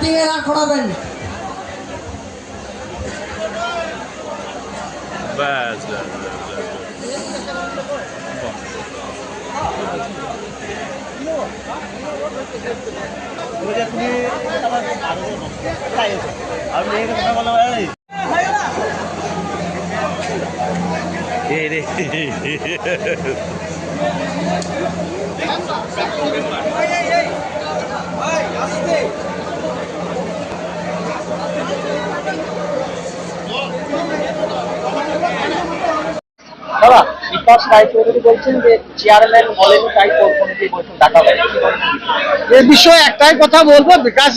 মিটিংয়ে না করাবেন ব্যাস ব্যাস ব্যাস, ব্যাস। এ রে। বিকাশ বলছেন যে চেয়ারম্যান বলেন, তাই এ বিষয়ে একটাই কথা বলব, বিকাশ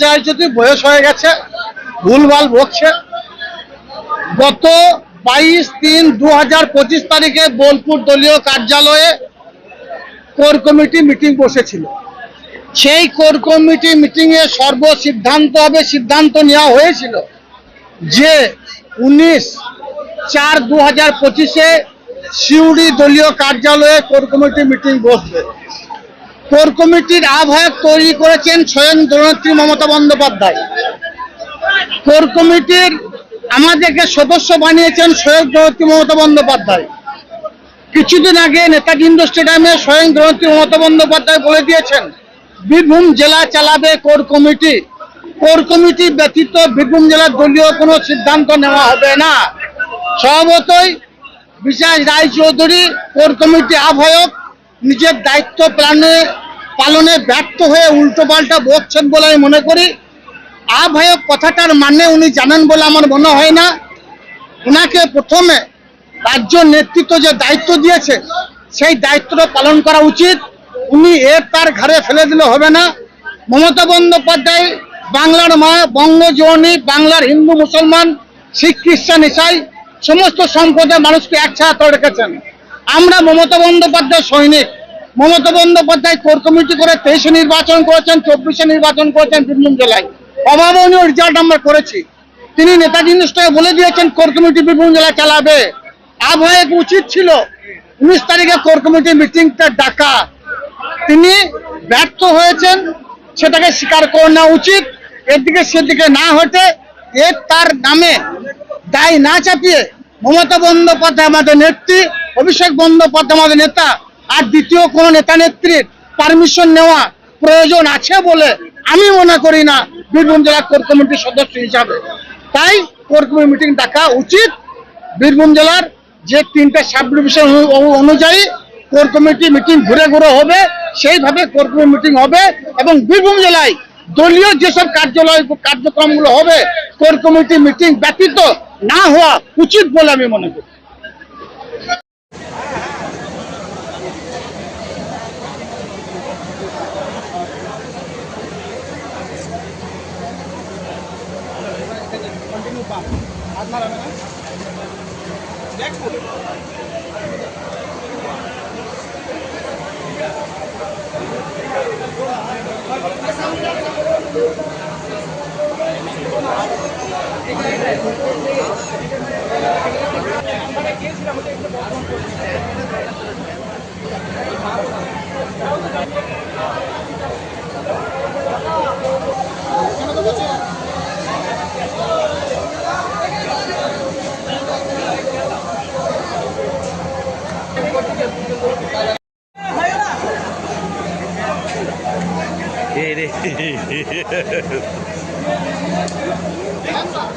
বয়স হয়ে গেছে, ভুলভাল বকছে, গত বাইশ তিন দু তারিখে বোলপুর দলীয় কার্যালয়ে কোর কমিটি মিটিং বসেছিল। সেই কোর কমিটি মিটিং এ সর্ব সিদ্ধান্ত হবে, সিদ্ধান্ত নেওয়া হয়েছিল যে উনিশ চার দু হাজার পঁচিশে সিউড়ি দলীয় কার্যালয়ে কোর কমিটি মিটিং বসবে। কোর কমিটির আহ্বায়ক তৈরি করেছেন স্বয়ং দলনেত্রী মমতা বন্দ্যোপাধ্যায়। কোর কমিটির আমাদেরকে সদস্য বানিয়েছেন স্বয়ং দলনেত্রী মমতা বন্দ্যোপাধ্যায়। কিছুদিন আগে নেতাজি স্টেডিয়ামে স্বয়ং দলনেত্রী মমতা বন্দ্যোপাধ্যায় বলে দিয়েছেন, বীরভূম জেলা চালাবে কোর কমিটি। কোর কমিটি ব্যতীত বীরভূম জেলার দলীয় কোনো সিদ্ধান্ত নেওয়া হবে না। স্বভাবতই বিশাস রায়চৌধুরী কোর কমিটি আহ্বায়ক নিজের দায়িত্ব প্রাণে পালনে ব্যর্থ হয়ে উল্টো পাল্টা বকছেন বলে আমি মনে করি। আহ্বায়ক কথাটার মানে উনি জানেন বলে আমার মনে হয় না। ওনাকে প্রথমে রাজ্য নেতৃত্ব যে দায়িত্ব দিয়েছে, সেই দায়িত্বটা পালন করা উচিত। উনি এর তার ঘরে ফেলে দিলে হবে না। মমতা বন্দ্যোপাধ্যায় বাংলার মা বঙ্গজননী বাংলার হিন্দু মুসলমান, শিখ খ্রিস্টান ইসাই সমস্ত সম্প্রদায়ের মানুষকে একসাথে রেখেছেন। আমরা মমতা বন্দ্যোপাধ্যায় সৈনিক। মমতা বন্দ্যোপাধ্যায় কোর কমিটি করে তেইশে নির্বাচন করেছেন, চব্বিশে নির্বাচন করেছেন বীরভূম জেলায়। অভাবনীয় রেজাল্ট আমরা করেছি। তিনি নেতাজি ইন্ডাস্ট্রিকে বলে দিয়েছেন, কোর কমিটি বীরভূম জেলায় চালাবে। আবহাওয়া উচিত ছিল, উনিশ তারিখে কোর কমিটি মিটিংটা ডাকা। তিনি ব্যর্থ হয়েছেন, সেটাকে স্বীকার করে নেওয়া উচিত। এদিকে সেদিকে না হতে এর তার নামে দায় না চাপিয়ে মমতা বন্দ্যোপাধ্যায় আমাদের নেত্রী, অভিষেক বন্দ্যোপাধ্যায় আমাদের নেতা, আর দ্বিতীয় কোন নেতা নেত্রীর পারমিশন নেওয়া প্রয়োজন আছে বলে আমি মনে করি না বীরভূম জেলা কোর কমিটির সদস্য হিসাবে। তাই কোর কমিটি মিটিং ডাকা উচিত। বীরভূম জেলার যে তিনটে সাব ডিভিশন অনু- অনু- অনুযায়ী কোর কমিটি মিটিং ঘুরে ঘুরে হবে, সেইভাবে কোর কমিটি মিটিং হবে এবং বীরভূম জেলায় দলীয় যেসব কার্যালয়, কার্যক্রমগুলো হবে, কোর কমিটি মিটিং ব্যতীত না হওয়া উচিত বলে আমি মনে করি। এ রে চিন্তা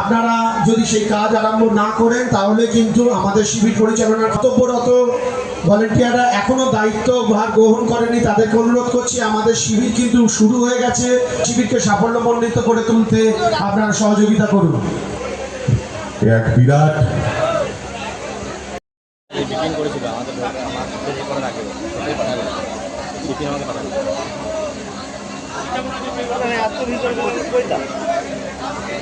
আপনারা যদি সেই কাজ আরম্ভ না করেন তাহলে কিন্তু আমাদের শিবির পরিচালনার কর্তব্যরত ভলেন্টিয়াররা এখনও দায়িত্ব ভার গ্রহণ করেনি। তাদেরকে অনুরোধ করছি আমাদের শিবির কিন্তু শুরু হয়ে গেছে। শিবিরকে সাফল্যমণ্ডিত করে তুলতে আপনারা সহযোগিতা করুন। এক বিরাট করেছিল আমাদের করার আগে ওটাই Thank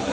you.